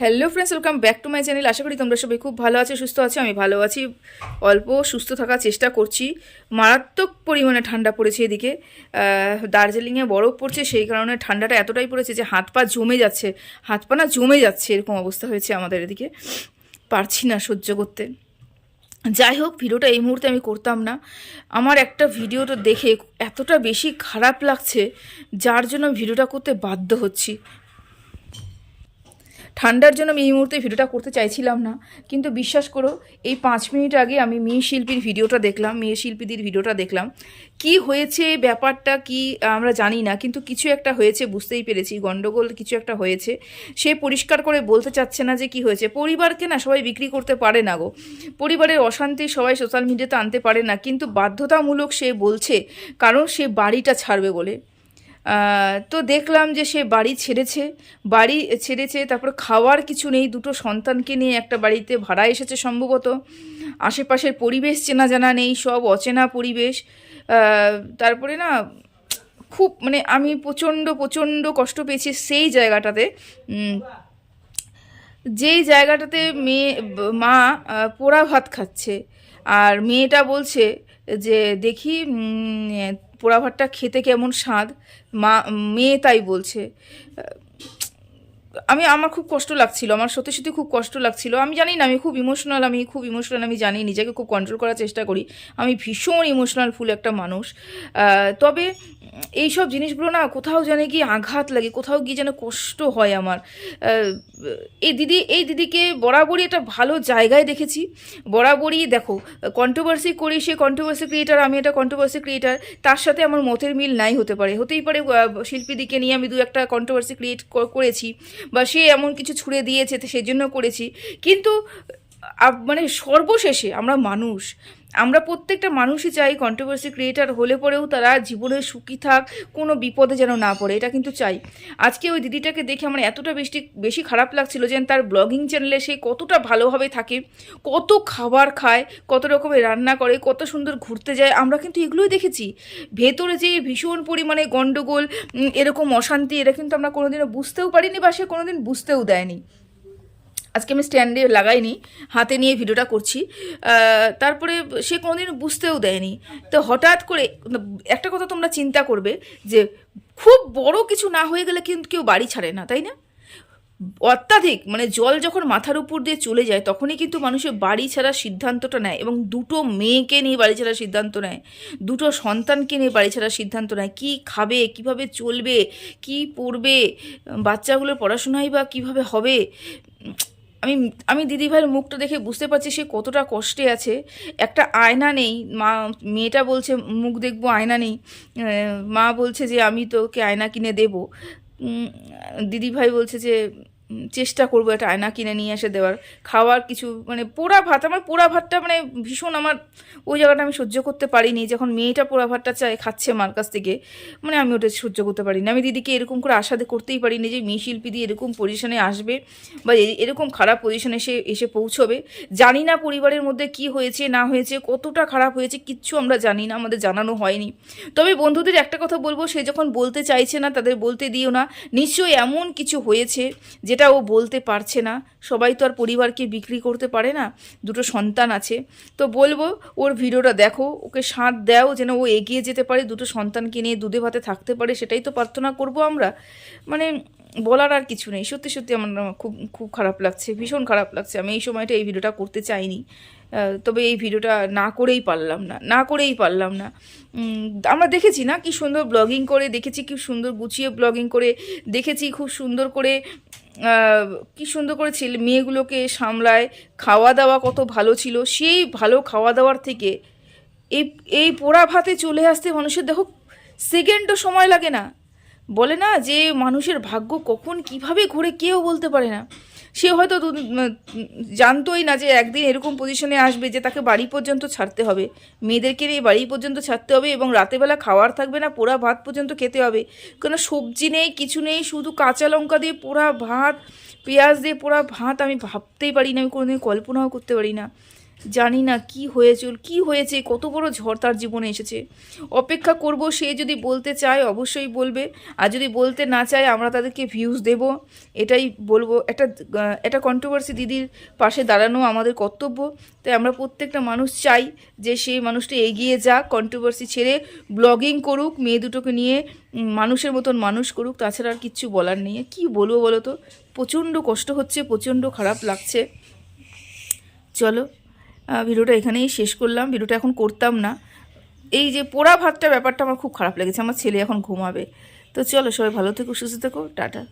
Hello friends welcome back to my channel আশা করি তোমরা সবাই খুব ভালো আছো, সুস্থ আছো, আমি ভালো আছি। অল্প সুস্থ থাকার চেষ্টা করছি। মারাত্মক পরিমাণে ঠান্ডা পড়েছে এদিকে। দার্জিলিংয়ে বরফ পড়ছে, সেই কারণে ঠান্ডাটা এতটাই পড়েছে যে হাত পা জমে যাচ্ছে। হাত পা না জমে যাচ্ছে, এরকম অবস্থা হয়েছে আমাদের এদিকে। পারছি না সহ্য করতে। যাই হোক, ভিডিওটা এই মুহূর্তে আমি করতাম না। আমার একটা ভিডিওটা দেখে এতটা বেশি খারাপ লাগছে, যার জন্য ভিডিওটা করতে বাধ্য হচ্ছি। ঠান্ডার জন্য আমি এই মুহূর্তে ভিডিওটা করতে চাইছিলাম না। কিন্তু বিশ্বাস করো, এই পাঁচ মিনিট আগে আমি মেয়ে শিল্পীর ভিডিওটা দেখলাম, মেয়ে শিল্পীদের ভিডিওটা দেখলাম। কি হয়েছে ব্যাপারটা কি আমরা জানি না, কিন্তু কিছু একটা হয়েছে, বুঝতেই পেরেছি, গন্ডগোল কিছু একটা হয়েছে। সে পরিষ্কার করে বলতে চাচ্ছে না যে কি হয়েছে। পরিবারকে না সবাই বিক্রি করতে পারে না গো। পরিবারের অশান্তি সবাই সোশ্যাল মিডিয়াতে আনতে পারে না, কিন্তু বাধ্যতামূলক সে বলছে, কারণ সে বাড়িটা ছাড়বে বলে। তো দেখলাম যে সে বাড়ি ছেড়েছে বাড়ি ছেড়েছে, তারপর খাওয়ার কিছু নেই, দুটো সন্তানকে নিয়ে একটা বাড়িতে ভাড়া এসেছে সম্ভবত। আশেপাশের পরিবেশ চেনা জানা নেই, সব অচেনা পরিবেশ। তারপরে না, খুব মানে আমি প্রচণ্ড প্রচণ্ড কষ্ট পেয়েছি সেই জায়গাটাতে। যেই জায়গাটাতে মেয়ে, মা পোড়া ভাত খাচ্ছে, আর মেয়েটা বলছে যে দেখি পোড়া ভাতটা খেতে কেমন স্বাদ, মা, মেয়ে তাই বলছে। আমি, আমার খুব কষ্ট লাগছিল, আমার সত্যি সত্যি খুব কষ্ট লাগছিল। আমি জানি না, আমি খুব ইমোশনাল আমি খুব ইমোশনাল আমি জানি, নিজেকে খুব কন্ট্রোল করার চেষ্টা করি। আমি ভীষণ ইমোশনাল ফুল একটা মানুষ। তবে এই সব জিনিসগুলো না কোথাও যেন কি আঘাত লাগে, কোথাও গিয়ে যেন কষ্ট হয় আমার। এই দিদি, এই দিদিকে বরাবরই একটা ভালো জায়গায় দেখেছি। বরাবরই দেখো কন্ট্রোভার্সি করি, সে কন্ট্রোভার্সি ক্রিয়েটার আমি একটা কন্ট্রোভার্সি ক্রিয়েটার তার সাথে আমার মতের মিল নাই হতে পারে। হতেই পারে শিল্পীদিকে নিয়ে আমি দু একটা কন্ট্রোভার্সি ক্রিয়েট করেছি, বা সে এমন কিছু ছুড়ে দিয়েছে, তো সেজন্য করেছি। কিন্তু মানে সর্বশেষে আমরা মানুষ, আমরা প্রত্যেকটা মানুষই চাই কন্ট্রোভার্সি ক্রিয়েটার হলে পরেও তারা জীবনে সুখী থাক, কোনো বিপদে যেন না পড়ে, এটা কিন্তু চাই। আজকে ওই দিদিটাকে দেখে আমার এতটা বেশি বেশি খারাপ লাগছিল যে তার ব্লগিং চ্যানেলে সে কতটা ভালোভাবে থাকে, কত খাবার খায়, কত রকমের রান্না করে, কত সুন্দর ঘুরতে যায়, আমরা কিন্তু এগুলোই দেখেছি। ভেতরে যে ভীষণ পরিমাণে গণ্ডগোল এরকম অশান্তি, এটা কিন্তু আমরা কোনোদিনও বুঝতেও পারিনি বা সে কোনোদিন বুঝতেও দেয়নি। আজকে আমি স্ট্যান্ডে লাগাইনি, হাতে নিয়ে ভিডিওটা করছি। তারপরে সে কোনোদিন বুঝতেও দেয়নি। তো হঠাৎ করে, একটা কথা তোমরা চিন্তা করবে যে, খুব বড় কিছু না হয়ে গেলে কিন্তু কেউ বাড়ি ছাড়ে না, তাই না? অত্যাধিক মানে জল যখন মাথার উপর দিয়ে চলে যায়, তখনই কিন্তু মানুষের বাড়ি ছাড়ার সিদ্ধান্তটা নেয় এবং দুটো মেয়েকে নিয়ে বাড়ি ছাড়ার সিদ্ধান্ত নেয়। দুটো সন্তানকে নিয়ে বাড়ি ছাড়ার সিদ্ধান্ত নেয়। কী খাবে, কীভাবে চলবে, কি পড়বে, বাচ্চাগুলোর পড়াশোনাই বা কীভাবে হবে? আমি আমি দিদিভাইয়ের মুখটা দেখে বুঝতে পারছি সে কতটা কষ্টে আছে। একটা আয়না নেই, মা, মেয়েটা বলছে, মুখ দেখব, আয়না নেই। মা বলছে যে, আমি তোকে আয়না কিনে দেব। দিদিভাই বলছে যে চেষ্টা করব একটা আয়না কিনে নিয়ে এসে দেওয়ার। খাওয়ার কিছু মানে পোড়া ভাত, আমার পোড়া ভাতটা মানে ভীষণ আমার ওই জায়গাটা আমি সহ্য করতে পারিনি, যখন মেয়েটা পোড়া ভাতটা চায়, খাচ্ছে মার কাছ থেকে মানে আমি ওটা সহ্য করতে পারিনি। আমি দিদিকে এরকম করে আশা করতেই পারিনি যে মেয়ে শিল্পী দিয়ে এরকম পজিশনে আসবে বা এরকম খারাপ পজিশনে সে এসে পৌঁছবে। জানি না পরিবারের মধ্যে কি হয়েছে, না হয়েছে, কতটা খারাপ হয়েছে, কিচ্ছু আমরা জানি না, আমাদের জানানো হয়নি। তবে বন্ধুদের একটা কথা বলব, সে যখন বলতে চাইছে না, তাদের বলতে দিও না। নিশ্চয়ই এমন কিছু হয়েছে যেটা ও বলতে পারছে না, সবাই তো আর পরিবারকে বিক্রি করতে পারে না, দুটো সন্তান আছে। তো বলব, ওর ভিডিওটা দেখো, ওকে সাঁত দাও যেন ও এগিয়ে যেতে পারে, দুটো সন্তানকে নিয়ে দুধে ভাতে থাকতে পারে, সেটাই তো প্রার্থনা করব আমরা। মানে বলার আর কিছু নেই। সত্যি সত্যি আমার খুব খুব খারাপ লাগছে, ভীষণ খারাপ লাগছে। আমি এই সময়টা এই ভিডিওটা করতে চাইনি। তবে এই ভিডিওটা না করেই পারলাম না না করেই পারলাম না। আমরা দেখেছি না কি সুন্দর ব্লগিং করে, দেখেছি কি সুন্দর গুছিয়ে ব্লগিং করে, দেখেছি খুব সুন্দর করে কি সুন্দর করে ছেলে, মেয়েগুলোকে সামলায়। খাওয়া দাওয়া কত ভালো ছিল। সেই ভালো খাওয়া দাওয়ার থেকে এই এই পোড়া ভাতে চলে আসতে মানুষের দেখো সেকেন্ডও সময় লাগে না। বলে না যে মানুষের ভাগ্য কখন কীভাবে ঘুরে কেউ বলতে পারে না। সে হয়তো জানতোই না যে একদিন এরকম পজিশনে আসবে যে তাকে বাড়ি পর্যন্ত ছাড়তে হবে। মেয়েদেরকে নিয়ে বাড়ি পর্যন্ত ছাড়তে হবে এবং রাতেবেলা খাওয়ার থাকবে না, পোড়া ভাত পর্যন্ত খেতে হবে। কোনো সবজি নেই, কিছু নেই, শুধু কাঁচা লঙ্কা দিয়ে পোড়া ভাত, পেঁয়াজ দিয়ে পোড়া ভাত আমি ভাবতেই পারি না আমি কোনোদিন কল্পনাও করতে পারি না। জানি না কি হয়েছিল কি হয়েছে, কত বড় ঝড় তার জীবনে এসেছে। অপেক্ষা করব, সে যদি বলতে চায় অবশ্যই বলবে, আর যদি বলতে না চায় আমরা তাদেরকে ভিউজ দেব। এটাই বলব, একটা একটা কন্ট্রোভার্সি দিদির পাশে দাঁড়ানো আমাদের কর্তব্য। তাই আমরা প্রত্যেকটা মানুষ চাই যে সেই মানুষটা এগিয়ে যাক কন্ট্রোভার্সি ছেড়ে ব্লগিং করুক, মেয়ে দুটোকে নিয়ে মানুষের মতন মানুষ করুক। তাছাড়া আর কিচ্ছু বলার নেই। কি বলব বলো তো? প্রচণ্ড কষ্ট হচ্ছে, প্রচণ্ড খারাপ লাগছে। চলো। ভিডিওটা এখানেই শেষ করলাম। ভিডিওটা এখন করতাম না। এই যে পোড়া ভাতটা ব্যাপারটা আমার খুব খারাপ লেগেছে। আমার ছেলে এখন ঘুমাবে। তো চলো সবাই ভালো থেকো, সুস্থ থেকো। টাটা।